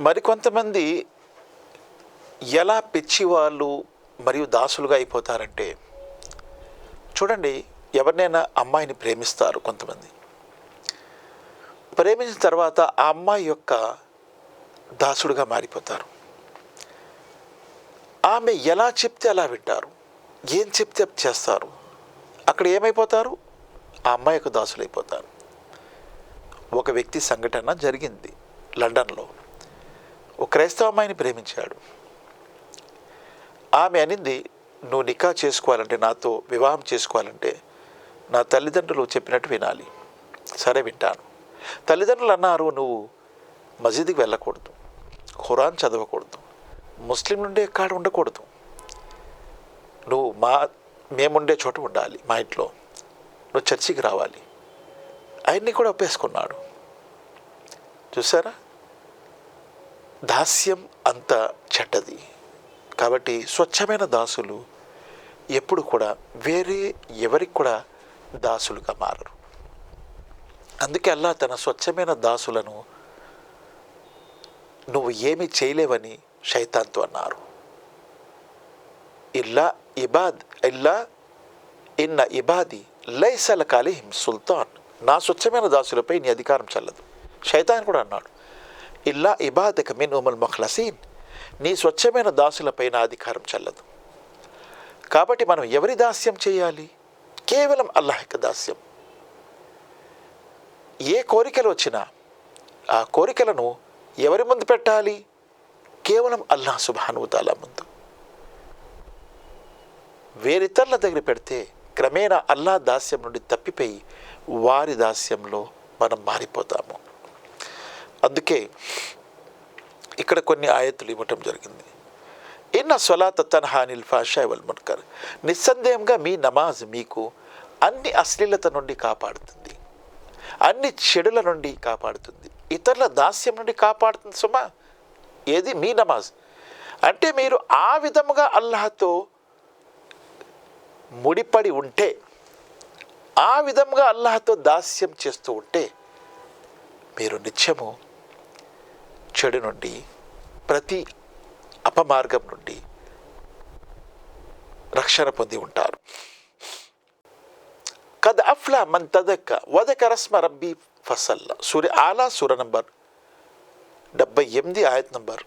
మరికొంతమంది ఎలా పిచ్చివాళ్ళు మరియు దాసులుగా అయిపోతారంటే చూడండి ఎవరినైనా అమ్మాయిని ప్రేమిస్తారు కొంతమంది. ప్రేమించిన తర్వాత ఆ అమ్మాయి యొక్క దాసుడుగా మారిపోతారు. ఆమె ఎలా చెప్తే అలా వింటారు. ఏం చెప్తే చేస్తారు. అక్కడ ఏమైపోతారు? ఆ అమ్మాయి యొక్క దాసులైపోతారు. ఒక వ్యక్తి సంఘటన జరిగింది లండన్లో. క్రైస్తవ అమ్మాయిని ప్రేమించాడు. ఆమె అనింది నువ్వు నికా చేసుకోవాలంటే నాతో వివాహం చేసుకోవాలంటే నా తల్లిదండ్రులు చెప్పినట్టు వినాలి. సరే వింటాను. తల్లిదండ్రులు అన్నారు నువ్వు మసీదుకి వెళ్ళకూడదు. ఖురాన్ చదవకూడదు. ముస్లిం నుండే కాడ ఉండకూడదు. నువ్వు మా మేముండే చోట ఉండాలి మా ఇంట్లో. నువ్వు చర్చికి రావాలి. ఆయన్ని కూడా ఒప్పేసుకున్నాడు. చూసారా? దాస్యం అంత చెడ్డది. కాబట్టి స్వచ్ఛమైన దాసులు ఎప్పుడు కూడా వేరే ఎవరికి కూడా దాసులుగా మారరు. అందుకే అల్లా తన స్వచ్ఛమైన దాసులను నువ్వు ఏమి చేయలేవని శైతాన్తో అన్నారు. ఇల్లా ఇబాద్ ఇల్లా ఇన్న ఇబాది లైసల కాలిహిం సుల్తాన్. నా స్వచ్ఛమైన దాసులపై నీ అధికారం చల్లదు. శైతాన్ కూడా అన్నాడు. ఇల్లా ఇబాదక మిన్ ఉమల్ మఖ్లసీన్. నీ స్వచ్ఛమైన దాసులపైన అధికారం చల్లదు. కాబట్టి మనం ఎవరి దాస్యం చేయాలి? కేవలం అల్లాహ్ యొక్క దాస్యం. ఏ కోరికలు వచ్చినా ఆ కోరికలను ఎవరి ముందు పెట్టాలి? కేవలం అల్లాహ్ సుబానుతాలా ముందు. వేరితరుల దగ్గర పెడితే క్రమేణా అల్లా దాస్యం నుండి తప్పిపోయి వారి దాస్యంలో మనం మారిపోతాము. అందుకే ఇక్కడ కొన్ని ఆయతులు ఇవ్వటం జరిగింది. ఇన్న స్వలాత తన్హానిల్ ఫాషా వల్ మున్కర్. నిస్సందేహంగా మీ నమాజ్ మీకు అన్ని అశ్లీలత నుండి కాపాడుతుంది. అన్ని చెడుల నుండి కాపాడుతుంది. ఇతరుల దాస్యం నుండి కాపాడుతుంది సుమా. ఏది? మీ నమాజ్. అంటే మీరు ఆ విధముగా అల్లాహతో ముడిపడి ఉంటే ఆ విధంగా అల్లాహతో దాస్యం చేస్తూ ఉంటే మీరు నిత్యము చెడు నుండి ప్రతి అపమార్గం నుండి రక్షణ పొంది ఉంటారు. కద్ అఫ్లా మన్ తదక్క వదక రస్మ రబ్బీ ఫసల్ల. సూర్య ఆలా సూర నంబర్ డెబ్బై ఎనిమిది ఆయత్ నంబర్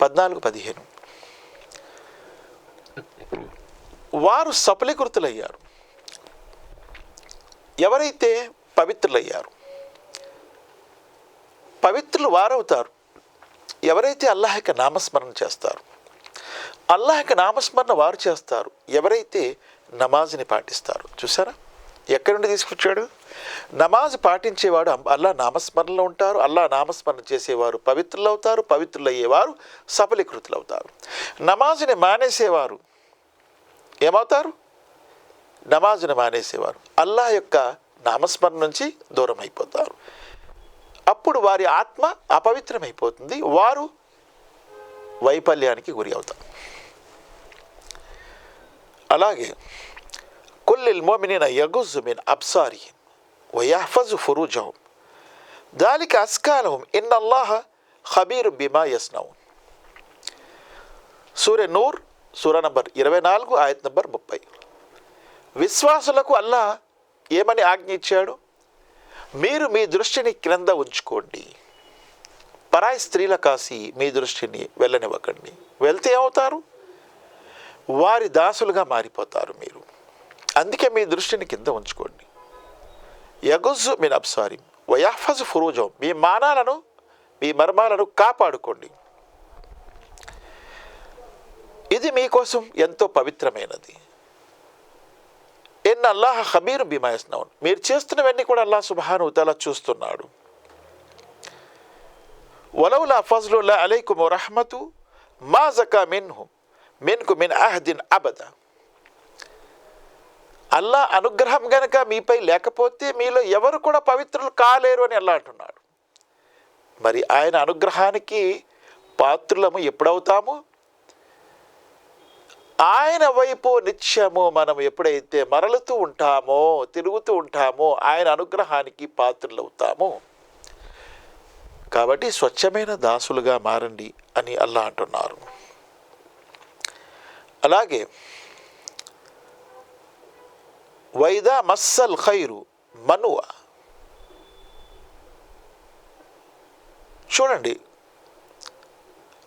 పద్నాలుగు పదిహేను. వారు సఫలీకృతులయ్యారు. ఎవరైతే పవిత్రులయ్యారు పవిత్రులు వారవుతారు. ఎవరైతే అల్లాహ్ యొక్క నామస్మరణ చేస్తారు అల్లాహ్ యొక్క నామస్మరణ వారు చేస్తారు. ఎవరైతే నమాజ్ని పాటిస్తారు చూసారా ఎక్కడి నుండి తీసుకొచ్చాడు? నమాజ్ పాటించేవాడు అల్లా నామస్మరణలో ఉంటారు. అల్లా నామస్మరణ చేసేవారు పవిత్రులు అవుతారు. పవిత్రులు అయ్యేవారు సఫలీకృతులు అవుతారు నమాజ్ని మానేసేవారు ఏమవుతారు? నమాజ్ని మానేసేవారు. అల్లాహ్ యొక్క నామస్మరణ నుంచి దూరం అయిపోతారు అప్పుడు వారి ఆత్మ అపవిత్రమైపోతుంది. వారు వైఫల్యానికి గురి అవుతారు. అలాగే కుల్లిల్ మోమినిన యగుజు మిన్ అబ్సారిహిం వయహఫజు దానికి దాలిక అస్కాలహుం in Allah ఖబీరు బిమా యస్నౌన్. Surya Noor Sura number ఇరవై నాలుగు ఆయత్ నంబర్ ముప్పై. విశ్వాసులకు అల్లా ఏమని ఆజ్ఞ ఇచ్చాడు? మీరు మీ దృష్టిని క్రింద ఉంచుకోండి. పరాయి స్త్రీల కాసి మీ దృష్టిని వెళ్ళనివ్వకండి. వెళ్తే ఏమవుతారు? వారి దాసులుగా మారిపోతారు మీరు. అందుకే మీ దృష్టిని కింద ఉంచుకోండి. యగుజు మిన్ అబ్సారి వయాఫజు ఫురూజం మీ మానాలను మీ మర్మాలను కాపాడుకోండి. ఇది మీకోసం ఎంతో పవిత్రమైనది. ఎన్ అల్లాహ్ హమీర్ బిమాయస్నౌన్ మీరు చేస్తున్నవన్నీ కూడా అల్లాహ్ సుబ్హాను తల చూస్తున్నాడు. వలౌలా ఫజ్లుల్లా అలైకుమ్ రహమతు మా జకా మిన్హు మిన్కు మిన్ అహ్దిన్ అబద. అల్లా అనుగ్రహం గనక మీపై లేకపోతే మీలో ఎవరు కూడా పవిత్రులు కాలేరు అని అల్లా అంటున్నాడు. మరి ఆయన అనుగ్రహానికి పాత్రులము ఎప్పుడవుతాము? ఆయన వైపు నిత్యము మనం ఎప్పుడైతే మరలుతూ ఉంటామో తిరుగుతూ ఉంటామో ఆయన అనుగ్రహానికి పాత్రులవుతామో. కాబట్టి స్వచ్ఛమైన దాసులుగా మారండి అని అల్లా అంటున్నారు. అలాగే వైదా మస్సల్ ఖైరు మనువ. చూడండి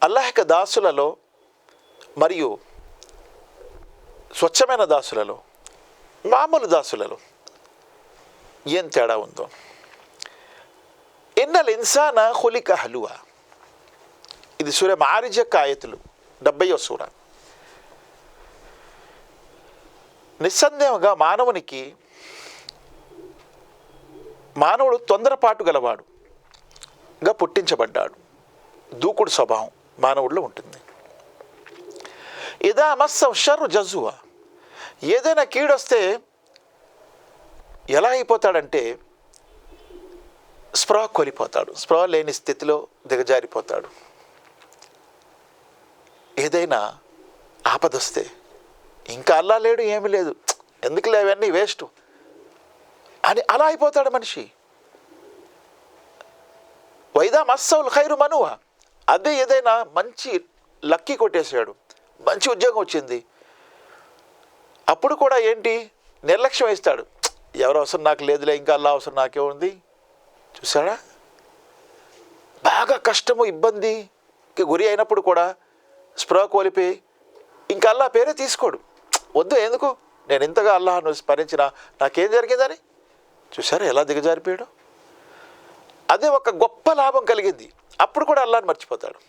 అల్లాహక దాసులలో మరియు స్వచ్ఛమైన దాసులలో మామూలు దాసులలో ఏం తేడా ఉందో. ఎన్నల్ ఇన్సాన హులిక హలువా ఇది సూర్య మారిజ కాయతులు డెబ్బయో సూర. నిస్సందేహంగా మానవునికి మానవుడు తొందరపాటు గలవాడుగా పుట్టించబడ్డాడు. దూకుడు స్వభావం మానవుడిలో ఉంటుంది. ఇదా మస్సవ్ షర్రు జజువా. ఏదైనా కీడొస్తే ఎలా అయిపోతాడంటే స్ప్రా కొలిపోతాడు. స్ప్రా లేని స్థితిలో దిగజారిపోతాడు. ఏదైనా ఆపదొస్తే ఇంకా అల్లా లేడు ఏమీ లేదు. ఎందుకులే అవన్నీ వేస్ట్? అని అలా అయిపోతాడు మనిషి. వైదా మస్సౌల్ ఖైరు మనువ. అదే ఏదైనా మంచి లక్కీ కొట్టేశాడు. మంచి ఉద్యోగం వచ్చింది. అప్పుడు కూడా ఏంటి? నిర్లక్ష్యం ఇస్తాడు ఎవరు అవసరం నాకు లేదులే ఇంకా అల్లా అవసరం నాకే ఉంది. చూసాడా బాగా కష్టము ఇబ్బందికి గురి అయినప్పుడు కూడా స్పృహ కోల్పోయి ఇంకా అల్లా పేరే తీసుకోడు. వద్దు ఎందుకు? నేను ఇంతగా అల్లాహను స్మరించిన నాకేం జరిగిందని? చూసారా ఎలా దిగజారిపోయాడు? అదే ఒక గొప్ప లాభం కలిగింది. అప్పుడు కూడా అల్లాని మర్చిపోతాడు.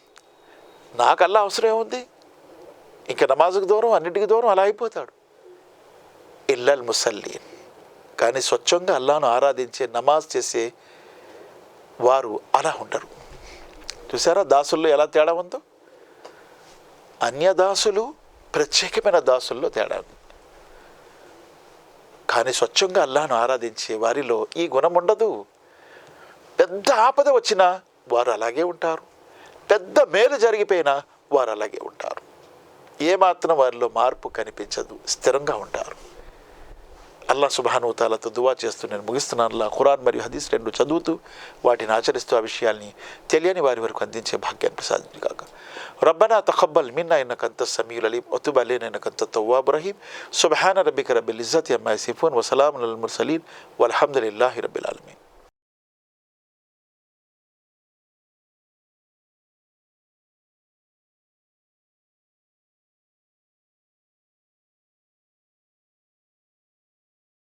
నాకు అల్లా అవసరం ఏముంది? ఇంకా నమాజుకు దూరం అన్నిటికీ దూరం అలా అయిపోతాడు. ఇల్లల్ ముసల్లీన్. కానీ స్వచ్ఛంగా అల్లాను ఆరాధించే నమాజ్ చేసే వారు అలా ఉండరు. చూసారా దాసుల్లో ఎలా తేడా ఉందో? అన్యదాసులు ప్రత్యేకమైన దాసుల్లో తేడా కానీ స్వచ్ఛంగా అల్లాను ఆరాధించే వారిలో ఈ గుణం ఉండదు. పెద్ద ఆపద వచ్చినా వారు అలాగే ఉంటారు. పెద్ద మేలు జరిగిపోయినా వారు అలాగే ఉంటారు. ఏమాత్రం వారిలో మార్పు కనిపించదు. స్థిరంగా ఉంటారు. అల్లా సుభానుతాలతో దువా చేస్తూ నేను ముగిస్తున్నాను. అల్లా ఖురాన్ మరియు హదీస్ రెండు చదువుతూ వాటిని ఆచరిస్తూ ఆ విషయాల్ని తెలియని వారి వరకు అందించే భాగ్యాన్ని ప్రసాదించి కాక రబ్బనా తఖబ్బల్ మిన్నా ఇన్నక అంత సమీల్ అలీం ఒతుబ్ అలీన్ ఇన్నక అంత తవ్వాబ్ రహీం. సుబ్హాన రబ్బిక రబ్బిల్ ఇజ్జత్ అమ్మా సిఫూన్ వసలాం అల్ ముర్సలీన్ వల్హమ్దుల్లాహి రబ్బిల్ ఆలమీన్.